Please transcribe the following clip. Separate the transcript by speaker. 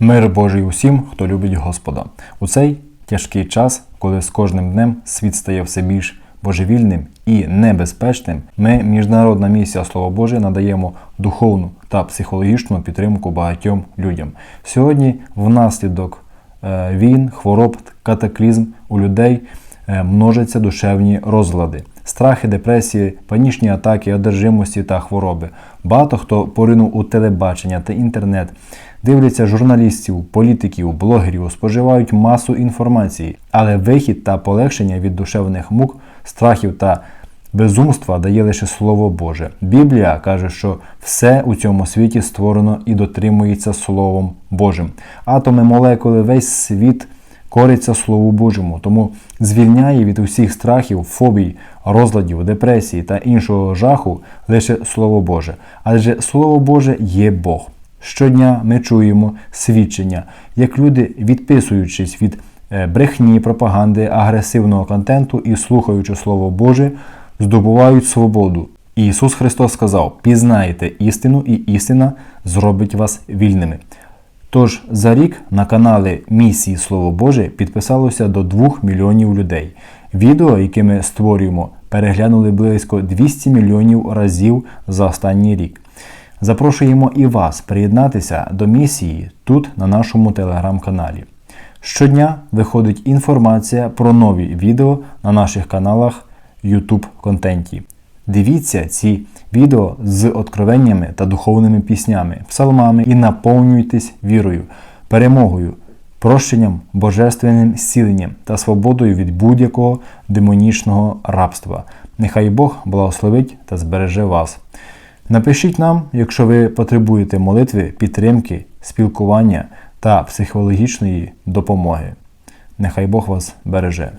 Speaker 1: Мир Божий усім, хто любить Господа. У цей тяжкий час, коли з кожним днем світ стає все більш божевільним і небезпечним, ми, Міжнародна місія Слово Боже, надаємо духовну та психологічну підтримку багатьом людям. Сьогодні, внаслідок е, війн, хвороб, катаклізм у людей е, множаться душевні розлади. Страхи, депресії, панічні атаки, одержимості та хвороби. Багато хто поринув у телебачення та інтернет, дивляться журналістів, політиків, блогерів, споживають масу інформації, але вихід та полегшення від душевних мук, страхів та безумства дає лише Слово Боже. Біблія каже, що все у цьому світі створено і дотримується Словом Божим. Атоми, молекули, весь світ кориться Слову Божому, тому звільняє від усіх страхів, фобій, розладів, депресії та іншого жаху лише Слово Боже. Адже Слово Боже є Бог. Щодня ми чуємо свідчення, як люди, відписуючись від е, брехні, пропаганди, агресивного контенту і слухаючи Слово Боже, здобувають свободу. І Ісус Христос сказав: пізнайте істину, і істина зробить вас вільними. Тож за рік на каналі Місії Слово Боже підписалося до 2 мільйонів людей. Відео, яке ми створюємо, переглянули близько 200 мільйонів разів за останній рік. Запрошуємо і вас приєднатися до місії тут, на нашому телеграм-каналі. Щодня виходить інформація про нові відео на наших каналах YouTube контенті. Дивіться ці відео з откровеннями та духовними піснями, псалмами і наповнюйтесь вірою, перемогою, прощенням, божественним зціленням та свободою від будь-якого демонічного рабства. Нехай Бог благословить та збереже вас. Напишіть нам, якщо ви потребуєте молитви, підтримки, спілкування та психологічної допомоги. Нехай Бог вас береже.